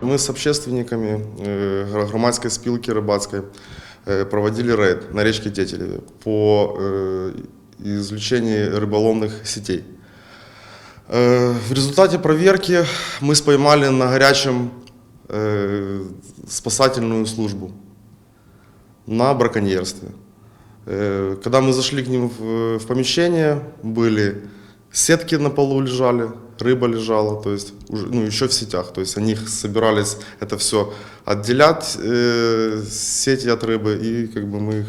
Ми з общественниками е, громадської спілки рибацької е, проводили рейд на річці Тетелеве по е, излучению рыболовных сетей. Э, В результате проверки мы споймали на горячем э, спасательную службу на браконьерстве. Э, Когда мы зашли к ним в, в помещение, были сетки на полу лежали, рыба лежала, то есть уже, ну, еще в сетях. То есть они их собирались это все отделять, э, сети от рыбы, и как бы мы их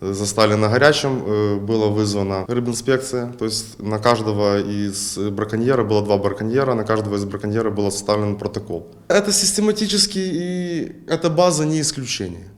застали на горячем, э, была вызвана рыбинспекция, то есть на каждого из браконьера было два браконьера, на каждого из браконьера был составлен протокол. Это систематически, и эта база не исключение.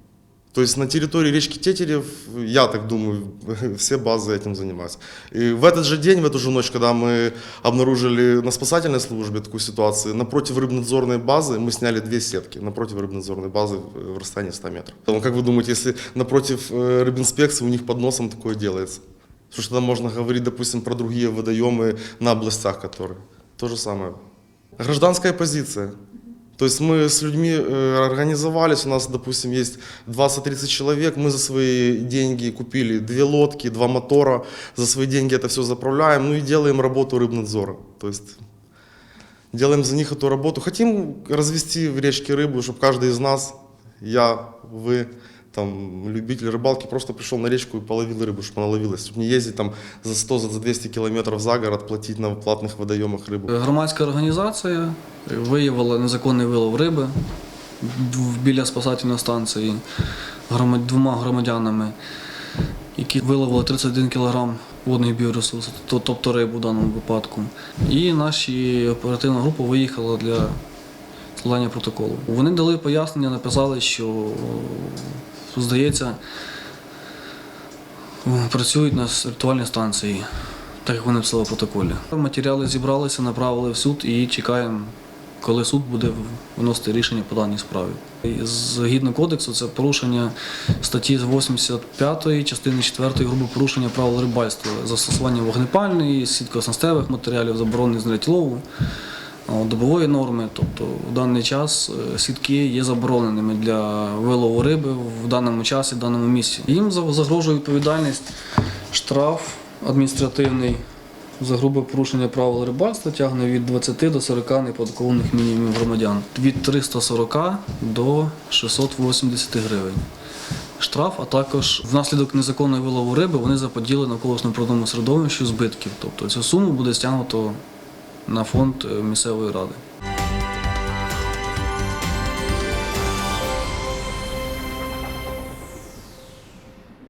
То есть на территории речки Тетерев, я так думаю, все базы этим занимаются. И в этот же день, в эту же ночь, когда мы обнаружили на спасательной службе такую ситуацию, напротив рыбнадзорной базы мы сняли две сетки, напротив рыбнадзорной базы в в расстоянии 100 метров. Поэтому, как вы думаете, если напротив э, рыбинспекции у них под носом такое делается? Потому что там можно говорить, допустим, про другие водоемы на областях, которые. То же самое. Гражданская позиция. То есть мы с людьми э, организовались, у нас, допустим, есть 20-30 человек, мы за свои деньги купили две лодки, два мотора, за свои деньги это все заправляем, ну и делаем работу рыбнадзора. То есть делаем за них эту работу. Хотим развести в речке рыбу, чтобы каждый из нас, я, вы, там, любитель рыбалки, просто пришел на речку и половил рыбу, чтобы она ловилась. Чтобы не ездить там за 100, за 200 километров за город, платить на платных водоемах рыбу. Громадська організація виявила незаконний вилов риби в- біля спасательної станції громад- двома громадянами, які виловили 31 кг водних біоресурсів, то- тобто рибу в даному випадку. І наша оперативна група виїхала для складання протоколу. Вони дали пояснення, написали, що здається, працюють на ритуальній станції, так як вони писали в протоколі. Матеріали зібралися, направили в суд і чекаємо, коли суд буде виносити рішення по даній справі. Згідно кодексу, це порушення статті 85 частини 4 грубе порушення правил рибальства, застосування вогнепальної, сіткоснастевих матеріалів, заборонених знарядь лову. О, Добової норми, тобто в даний час е, сітки є забороненими для вилову риби в даному часі, в даному місці. Їм за- загрожує відповідальність штраф адміністративний за грубе порушення правил рибальства тягне від 20 до 40 неподаткових мінімумів громадян. Від 340 до 680 гривень. Штраф, а також внаслідок незаконної вилову риби вони заподіли навколишньому природному середовищу збитків. Тобто цю суму буде стягнуто на фонд е, місцевої ради.